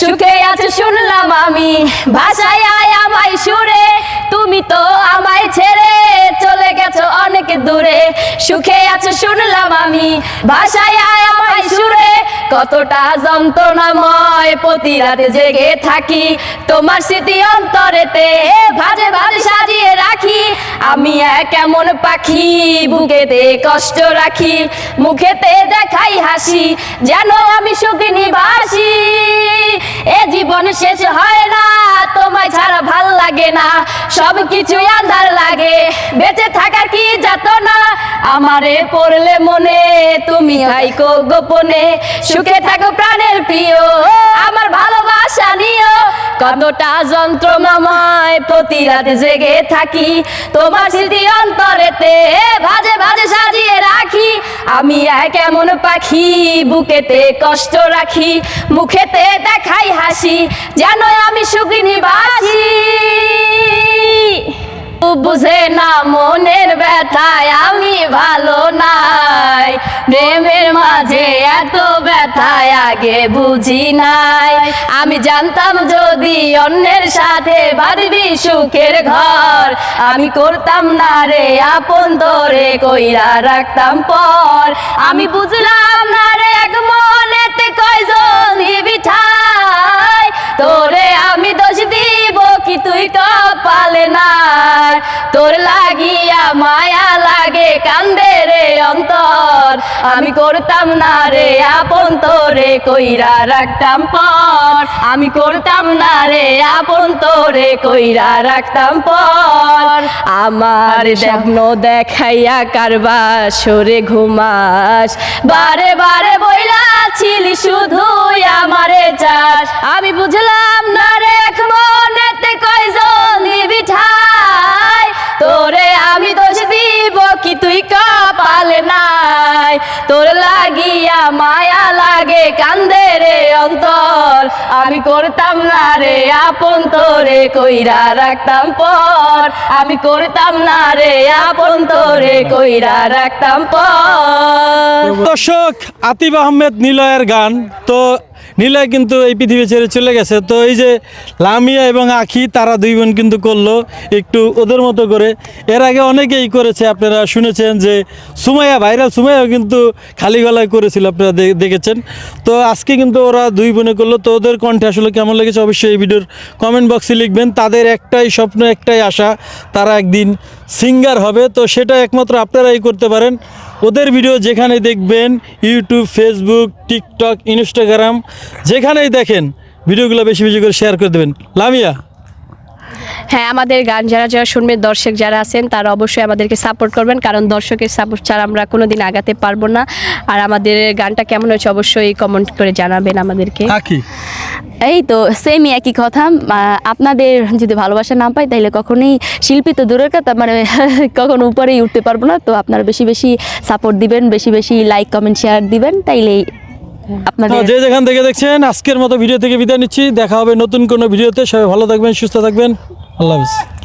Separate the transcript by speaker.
Speaker 1: সুখে আছে শুনলাম আমি। ভাষায় আয় আমায় সুরে, তুমি তো আমায় ছেড়ে চলে গেছো অনেক দূরে। সুখে আছো শুনলাম আমি। ভাষায় আয় আমায় সুরে, কতটা যন্ত্রণাময়। প্রতি রাতে জেগে থাকি তোমার স্মৃতি অন্তরেতে। ভাজে ভাজে সাজিয়ে রাখি আমি এক এমন পাখি। বুকেতে কষ্ট রাখি, মুখেতে দেখাই হাসি, যেন আমি সুখিনী বাসি এ জীবন শেষ হয় না, তোমায় ছাড়া ভালো লাগে না সব কিছু আন্ধার লাগে। বেঁচে থাকার কি যাত না আমারে পড়লে মনে, তুমি হাইকো গোপনে। সুখে থাকো প্রাণের প্রিয় কতটা যন্ত্রণাময়? প্রতি রাতে জেগে থাকি, তোমার স্মৃতি অন্তরেতে ভাজে ভাজে সাজিয়ে রাখি। আমি এক এমন পাখি, বুকেতে কষ্ট রাখি, মুখেতে দেখাই হাসি, যেন আমি সুখিনী বাসি বুঝে না মনের ব্যথায় আমি ভালো নাই। প্রেমের মাঝে এত ব্যথায় আগে বুঝি নাই। আমি জানতাম যদি অন্যের সাথে বাঁধবি সুখের ঘর, আমি করতাম না রে, আপন তোরে কইরা রাখতাম পর। আমি বুঝলাম না রে, এক মনেতে কয়জন বিঠাই ঠাই। তোরে আমি দোষ দিব কি তুই কপালে না তোর লাগিয়া মায়া লাগে, কান্দে অন্তর। আমি করতাম না রে আপন তোরে, কইরা রাখতাম পর। আমি করতাম না রে আপন তোরে, কইরা রাখতাম পর। আমার স্বপ্ন দেখাইয়া কারবা সরে ঘুমাস। বারে বারে বইলা ছিলি শুধুই আমারে চাস। আমি বুঝলাম কি তুই কপালে নাই? তোর লাগিয়া মায়া লাগে কান্দে রে অন্তর। আমি করতাম না রে আপন তোরে, কইরা রাখতাম পর। আমি করতাম না রে আপন তোরে, কইরা রাখতাম পর।
Speaker 2: দর্শক, আতিফ আহমেদ নিলয়ের গান। তো নিলয় কিন্তু এই পৃথিবী ছেড়ে চলে গেছে। তো এই যে লামিয়া এবং আখি, তারা দুই বোন কিন্তু করল একটু ওদের মতো করে। এর আগে অনেকেই করেছে, আপনারা শুনেছেন যে সুমাইয়া, ভাইরাল সুমাইয়াও কিন্তু খালি গলায় করেছিল, আপনারা দেখেছেন। তো আজকে কিন্তু ওরা দুই বোনে করল। তো ওদের কণ্ঠে আসলে কেমন লেগেছে অবশ্যই এই ভিডিওর কমেন্ট বক্সে লিখবেন। তাদের একটাই স্বপ্ন, একটাই আশা, তারা একদিন সিঙ্গার হবে। তো সেটা একমাত্র আপনারাই করতে পারেন। ওদের ভিডিও যেখানে দেখবেন ইউটিউব ফেসবুক টিকটক ইনস্টাগ্রাম যেখানেই দেখেন ভিডিওগুলো বেশি বেশি করে শেয়ার করে দেবেন। লামিয়া।
Speaker 1: হ্যাঁ আমাদের গান যারা যারা শুনবে দর্শক যারা আছেন তারা অবশ্যই আমাদেরকে সাপোর্ট করবেন কারণ দর্শকের সাপোর্ট ছাড়া আমরা কোনো দিন আগাতে পারব না। আর আমাদের গানটা কেমন হয়েছে অবশ্যই কমেন্ট করে জানাবেন আমাদেরকে।
Speaker 3: এই তো সেমই একই কথা। আপনাদের যদি ভালোবাসা না পাই তাহলে কখনোই শিল্পী তো দূরের কথা মানে কখনো উপরেই উঠতে পারব না। তো আপনারা বেশি বেশি সাপোর্ট দিবেন, বেশি বেশি লাইক কমেন্ট শেয়ার দিবেন, তাইলেই আপনাদের
Speaker 2: যে যেখান থেকে দেখছেন, আজকের মতো ভিডিও থেকে বিদায় নিচ্ছি। দেখা হবে নতুন কোনো ভিডিওতে সবাই ভালো থাকবেন, সুস্থ থাকবেন। আল্লাহ হাফিজ।